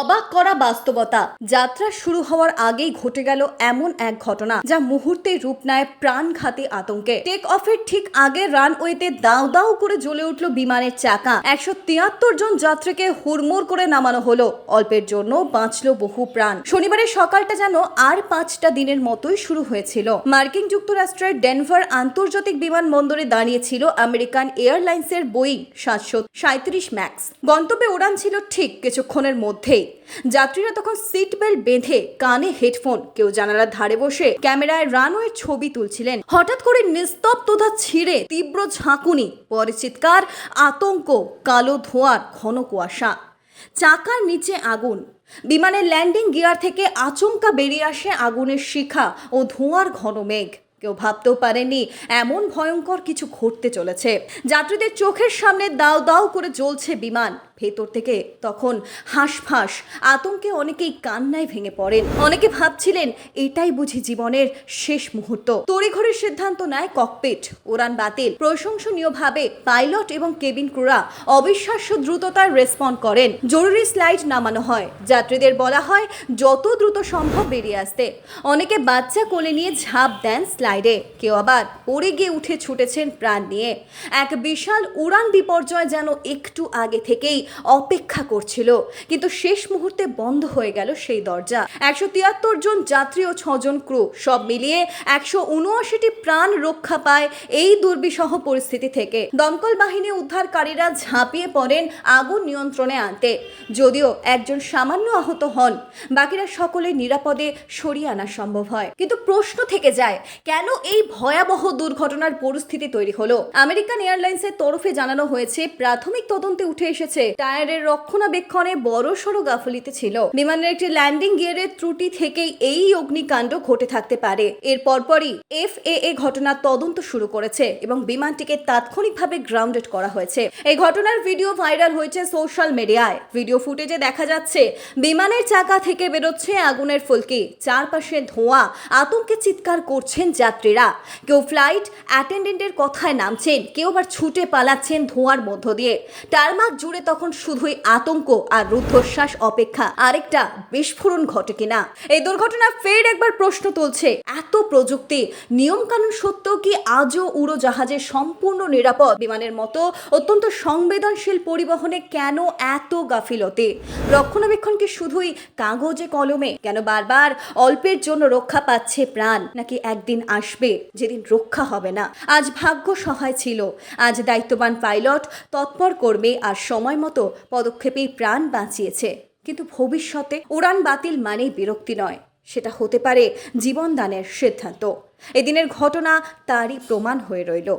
অবাক করা বাস্তবতা। যাত্রা শুরু হওয়ার আগেই ঘটে গেল এমন এক ঘটনা, যা মুহূর্তে রূপ নেয় প্রাণঘাতী আতঙ্কে। টেক অফের ঠিক আগে রানওয়েতে দাও দাও করে জ্বলে উঠল বিমানের চাকা। একশো তিয়াত্তর জন যাত্রীকে হুড়মুড় করে নামানো হলো। অল্পের জন্য বাঁচল বহু প্রাণ। শনিবারের সকালটা যেন আর পাঁচটা দিনের মতোই শুরু হয়েছিল। মার্কিন যুক্তরাষ্ট্রের ডেনভার আন্তর্জাতিক বিমানবন্দরে দাঁড়িয়েছিল আমেরিকান এয়ারলাইন্সের বোয়িং সাতশো সাঁত্রিশ ম্যাক্স গন্তব্যে উড়ান ছিল ঠিক কিছুক্ষণের মধ্যেই। যাত্রীরা তখন সিট বেল্ট বেঁধে কানে হেডফোন কেউ জানালার ধারে বসে ক্যামেরায় রানওয়ের ছবি তুলছিলেন। হঠাৎ করে নিস্তব্ধতা ছিঁড়ে তীব্র ঝাঁকুনি, পরে চিৎকার, আতঙ্ক, কালো ধোঁয়ার ঘন কুয়াশা। চাকার নিচে আগুন। বিমানের ল্যান্ডিং গিয়ার থেকে আচমকা বেরিয়ে আসে আগুনের শিখা ও ধোঁয়ার ঘন মেঘ। কেউ ভাবতেও পারেনি এমন ভয়ঙ্কর কিছু ঘটতে চলেছে। যাত্রীদের চোখের সামনে দাও দাও করে জ্বলছে বিমান। ভেতর থেকে তখন হাঁসফাঁস, আতঙ্কে অনেকেই কান্নায় ভেঙে পড়েন। অনেকে ভাবছিলেন, এটাই বুঝি জীবনের শেষ মুহূর্ত। তড়িঘড়ির সিদ্ধান্ত নেয় ককপিট, উড়ান বাতিল। প্রশংসনীয়ভাবে পাইলট এবং কেবিন ক্রুরা অবিশ্বাস্য দ্রুততার রেসপন্ড করেন। জরুরি স্লাইড নামানো হয়। যাত্রীদের বলা হয়, যত দ্রুত সম্ভব বেরিয়ে আসতে। অনেকে বাচ্চা কোলে নিয়ে ঝাঁপ দেন স্লাইডে। কেউ আবার পড়ে গিয়ে উঠে ছুটেছেন প্রাণ নিয়ে। এক বিশাল উড়ান বিপর্যয় যেন একটু আগে থেকেই অপেক্ষা করছিল। কিন্তু শেষ মুহূর্তে বন্ধ হয়ে গেল সেই দরজা। একশো তিয়াত্তর জন যাত্রী ও ছজন ক্রু। সব মিলিয়ে একশো উনআশিটি প্রাণ রক্ষা পায় এই দুর্বিষহ পরিস্থিতি থেকে। দমকল বাহিনী উদ্ধারকারীরা ঝাঁপিয়ে পড়েন আগুন নিয়ন্ত্রণে আনতে। যদিও একজন সামান্য আহত হন, বাকিরা সকলে নিরাপদে সরিয়ে আনা সম্ভব হয়। কিন্তু প্রশ্ন থেকে যায়, কেন এই ভয়াবহ দুর্ঘটনার পরিস্থিতি তৈরি হলো? আমেরিকান এয়ারলাইন্সের তরফে জানানো হয়েছে, প্রাথমিক তদন্তে উঠে এসেছে টায়ারের রক্ষণাবেক্ষণে বড় সড়ো গাফলিতে ছিল। বিমানের একটি ল্যান্ডিং গিয়ারের ত্রুটি থেকেই এই অগ্নিকাণ্ড ঘটে থাকতে পারে। এর পরপরই এফ এ ঘটনার তদন্ত শুরু করেছে এবং বিমানটিকে তাৎক্ষণিকভাবে গ্রাউন্ডেড করা হয়েছে। এই ঘটনার ভিডিও ভাইরাল হয়েছে সোশ্যাল মিডিয়ায়। ভিডিও ফুটেজে দেখা যাচ্ছে, বিমানের চাকা থেকে বেরোচ্ছে আগুনের ফুলকি। চারপাশে ধোঁয়া, আতঙ্কে চিৎকার করছেন যাত্রীরা। কেউ ফ্লাইট অ্যাটেন্ডেন্টের কথায় নামছেন, কেউ আবার ছুটে পালাচ্ছেন ধোঁয়ার মধ্য দিয়ে। টারমাক জুড়ে তখন শুধুই আতঙ্ক আর রুদ্ধশ্বাস অপেক্ষা। আরেকটা বিস্ফোরণ ঘটে কিনা? এই দুর্ঘটনা ফের একবার প্রশ্ন তুলছে, এত প্রযুক্তি, নিয়মকানুন সত্ত্বেও কি আজও উড়োজাহাজের সম্পূর্ণ নিরাপদ? বিমানের মতো অত্যন্ত সংবেদনশীল পরিবহনে কেন এত গাফিলতি? রক্ষণাবেক্ষণ কি শুধুই কাগজে কলমে? কেন বারবার অল্পের জন্য রক্ষা পাচ্ছে প্রাণ? নাকি একদিন আসবে যেদিন রক্ষা হবে না? আজ ভাগ্য সহায় ছিল। আজ দায়িত্ববান পাইলট, তৎপর কর্মী আর সময় মতো পদক্ষেপেই প্রাণ বাঁচিয়েছে। কিন্তু ভবিষ্যতে উড়ান বাতিল মানেই বিরক্তি নয়। সেটা হতে পারে জীবনদানের সিদ্ধান্ত। এদিনের ঘটনা তারই প্রমাণ হয়ে রইল।